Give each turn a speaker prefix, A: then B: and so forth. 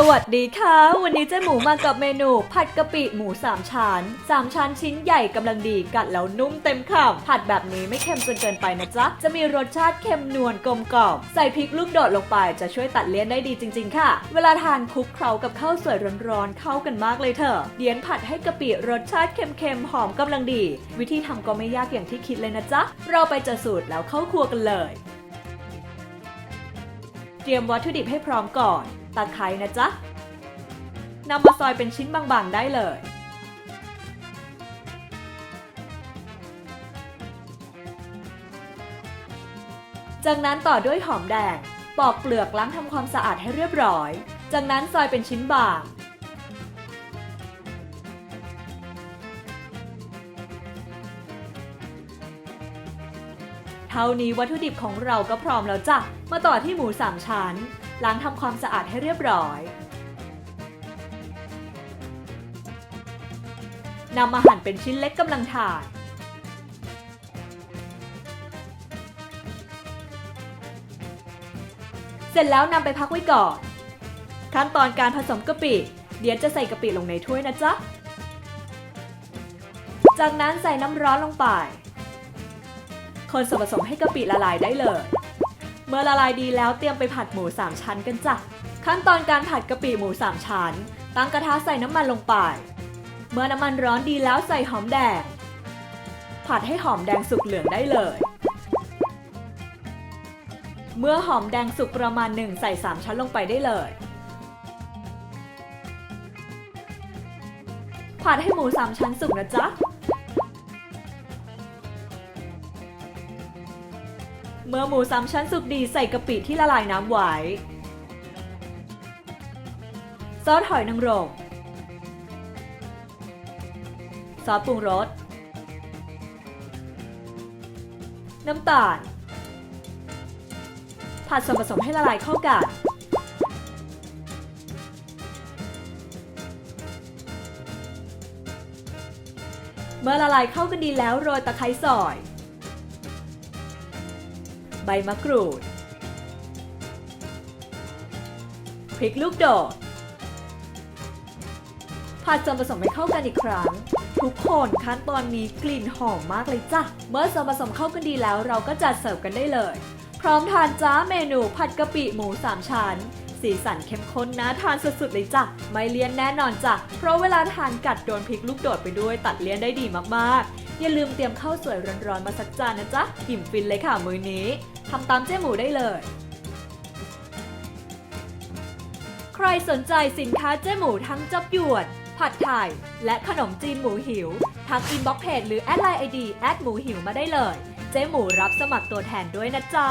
A: สวัสดีค่ะ วันนี้เจ๊หมูมากับเมนู ผัดกะปิหมูสามชั้นสามชั้นชิ้นใหญ่กำลังดีกัดแล้วนุ่มเต็มคำผัดแบบนี้ไม่เค็มจนเกินไปนะจ๊ะ จะมีรสชาติเค็มนวลกลมกล่อมใส่พริกลูกโดดลงไปจะช่วยตัดเลี่ยนได้ดีจริง ๆ ค่ะ เวลาทานคลุกเคล้ากับข้าวสวยร้อนๆเข้ากันมากเลยเถอะเดียนผัดให้กะปิรสชาติเค็มๆหอมกำลังดี วิธีทำก็ไม่ยากอย่างที่คิดเลยนะจ๊ะเราไปเจอสูตรแล้วเข้าครัวกันเลย เตรียมวัตถุดิบให้พร้อมก่อนตะไคร้นะจ๊ะนำมาซอยเป็นชิ้นบางๆได้เลย จากนั้นต่อด้วยหอมแดง ปอกเปลือกล้างทำความสะอาดให้เรียบร้อย จากนั้นซอยเป็นชิ้นบาง เท่านี้วัตถุดิบของเราก็พร้อมแล้วจ้ะ มาต่อที่หมูสามชั้น ล้างทำความสะอาดให้เรียบร้อยนำมาหั่นเป็นชิ้นเล็กกำลังทานเสร็จแล้วนำไปพักไว้ก่อน ขั้นตอนการผสมกะปิ เดี๋ยวจะใส่กะปิลงในถ้วยนะจ๊ะ จากนั้นใส่น้ำร้อนลงไป คนส่วนผสมให้กะปิละลายได้เลย เมื่อละลายดีแล้วเตรียมไปผัดหมู 3 ชั้นกันจ้ะ ขั้นตอนการผัดกะปิหมู 3 ชั้น ตั้งกระทะใส่น้ำมันลงไป เมื่อน้ำมันร้อนดีแล้วใส่หอมแดง ผัดให้หอมแดงสุกเหลืองได้เลย เมื่อหอมแดงสุกประมาณหนึ่งใส่ 3 ชั้นลงไปได้เลยผัดให้หมู 3 ชั้นสุกนะจ๊ะ เมื่อหมูสามชั้นสุกดีใส่กะปิที่ละลายน้ำไว้ซอสหอยนางรมซอสปรุงรส น้ำตาล ผัดส่วนผสมให้ละลายเข้ากันเมื่อละลายเข้ากันดีแล้วโรยตะไคร้ซอย ใบมะกรูด พริกลูกโดด ผัดส่วนผสมให้เข้ากันอีกครั้ง ทุกคนขั้นตอนนี้กลิ่นหอมมากเลยจ้ะ เมื่อส่วนผสมเข้ากันดีแล้วเราก็จัดเสิร์ฟกันได้เลย พร้อมทานจ้าเมนูผัดกะปิหมู3ชั้นสีสันเข้มข้นน่าทานสุดๆเลยจ้ะ ไม่เลี่ยนแน่นอนจ้ะ เพราะเวลาทานกัดโดนพริกลูกโดดไปด้วยตัดเลี่ยนได้ดีมากๆ อย่าลืมเตรียมข้าวสวยร้อนๆมาสักจานนะจ๊ะ อิ่มฟินเลยค่ะมื้อนี้ ทำตามเจ๊หมูได้เลย ใครสนใจสินค้าเจ๊หมูทั้งจับหยวน ผัดไทย และขนมจีนหมูหิว ทักอินบ็อกเพจหรือแอดไลน์ไอดีแอดหมูหิวมาได้เลย เจ๊หมูรับสมัครตัวแทนด้วยนะจ๊ะ